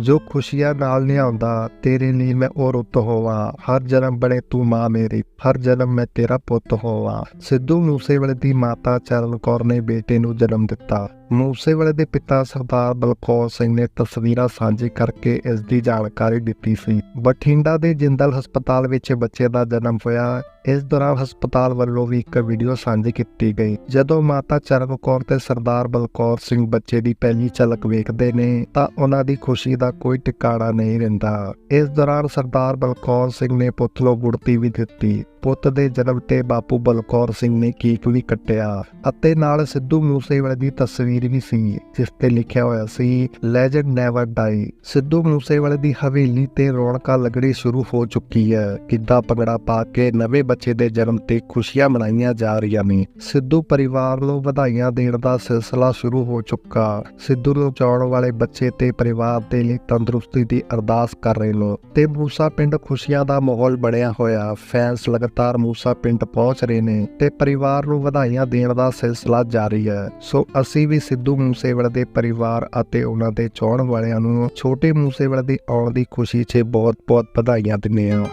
ਜੋ ਖੁਸ਼ੀਆਂ ਨਾਲ ਲਿਆਉਂਦਾ ਤੇਰੇ ਲਈ ਮੈਂ ਉਹ ਰੁੱਤ ਹੋਵਾਂ। ਹਰ ਜਨਮ ਬਣੇ ਤੂੰ ਮਾਂ ਮੇਰੀ, ਹਰ ਜਨਮ ਮੈਂ ਤੇਰਾ ਪੁੱਤ ਹੋਵਾਂ। ਸਿੱਧੂ ਮੂਸੇਵਾਲੇ ਦੀ ਮਾਤਾ ਚਰਨ ਕੌਰ ਨੇ ਬੇਟੇ ਨੂੰ ਜਨਮ ਦਿੱਤਾ। ਮੂਸੇਵਾਲੇ ਦੇ ਪਿਤਾ ਸਰਦਾਰ ਬਲਕੌਰ ਸਿੰਘ ਨੇ ਤਸਵੀਰਾਂ ਸਾਂਝੀ ਕਰਕੇ ਇਸ ਦੀ ਜਾਣਕਾਰੀ ਦਿੱਤੀ ਸੀ। ਬਠਿੰਡਾ ਦੇ ਜਿੰਦਲ ਹਸਪਤਾਲ ਵਿੱਚ ਬੱਚੇ ਦਾ ਜਨਮ ਹੋਇਆ। ਇਸ ਦੌਰਾਨ ਹਸਪਤਾਲ ਵੱਲੋਂ ਵੀ ਇੱਕ ਵੀਡੀਓ ਸਾਂਝੀ ਕੀਤੀ ਗਈ। ਜਦੋਂ ਮਾਤਾ ਚਰਨ ਕੌਰ ਤੇ ਸਰਦਾਰ ਬਲਕੌਰ ਸਿੰਘ ਬੱਚੇ ਦੀ ਪਹਿਲੀ ਝਲਕ ਵੇਖਦੇ ਨੇ, ਤਾਂ ਉਹਨਾਂ ਦੀ ਖੁਸ਼ੀ ਦਾ ਕੋਈ ਟਿਕਾਣਾ ਨਹੀਂ ਰਹਿੰਦਾ। ਇਸ ਦੌਰਾਨ ਸਰਦਾਰ ਬਲਕੌਰ ਸਿੰਘ ਨੇ ਪੁੱਤ ਨੂੰ ਗੁੜਤੀ ਵੀ ਦਿੱਤੀ। ਪੁੱਤ ਦੇ ਜਨਮ ਤੇ ਬਾਪੂ ਬਲਕੌਰ ਸਿੰਘ ਨੇ ਕੇਕ ਵੀ ਕੱਟਿਆ ਅਤੇ ਨਾਲ ਸਿੱਧੂ ਮੂਸੇਵਾਲੇ ਦੀ ਤਸਵੀਰ ਵੀ ਸੀ, ਜਿਸ ਤੇ ਲਿਖਿਆ ਹੋਇਆ ਸੀ ਲੈਜੈਂਡ ਨੈਵਰ ਡਾਈ ਸਿੱਧੂ ਮੂਸੇਵਾਲੇ ਦੀ ਹਵੇਲੀ ਤੇ ਰੌਣਕਾਂ ਲੱਗਣੀ ਸ਼ੁਰੂ ਹੋ ਚੁੱਕੀ ਹੈ। ਕਿੱਦਾਂ ਭੰਗੜਾ ਪਾ ਕੇ ਨਵੇਂ ਬੱਚੇ ਦੇ ਜਨਮ ਤੇ ਖੁਸ਼ੀਆਂ ਮਨਾਈਆਂ ਜਾ ਰਹੀਆਂ ਨੇ, ਸਿੱਧੂ ਪਰਿਵਾਰ ਨੂੰ ਵਧਾਈਆਂ ਦੇਣ ਦਾ ਸਿਲਸਿਲਾ ਸ਼ੁਰੂ ਹੋ ਚੁੱਕਾ। ਸਿੱਧੂ ਨੂੰ ਚਾਉਣ ਵਾਲੇ ਬੱਚੇ ਤੇ ਪਰਿਵਾਰ ਦੇ ਲਈ ਤੰਦਰੁਸਤੀ ਦੀ ਅਰਦਾਸ ਕਰ ਰਹੇ ਨੇ ਤੇ ਮੂਸਾ ਪਿੰਡ ਖੁਸ਼ੀਆਂ ਦਾ ਮਾਹੌਲ ਬਣਿਆ ਹੋਇਆ। ਫੈਨਸ ਲਗਾਤਾਰ ਮੂਸਾ ਪਿੰਡ ਪਹੁੰਚ ਰਹੇ ਨੇ ਤੇ ਪਰਿਵਾਰ ਨੂੰ ਵਧਾਈਆਂ ਦੇਣ ਦਾ ਸਿਲਸਿਲਾ ਜਾਰੀ ਹੈ। ਸੋ ਅਸੀਂ ਵੀ ਸਿੱਧੂ ਮੂਸੇਵਾਲੇ ਦੇ ਪਰਿਵਾਰ ਅਤੇ ਉਹਨਾਂ ਦੇ ਚਾਹਣ ਵਾਲਿਆਂ ਨੂੰ ਛੋਟੇ ਮੂਸੇਵਾਲੇ ਦੀ ਆਉਣ ਦੀ ਖੁਸ਼ੀ 'ਚ ਬਹੁਤ-ਬਹੁਤ ਵਧਾਈਆਂ ਦਿੰਦੇ ਹਾਂ।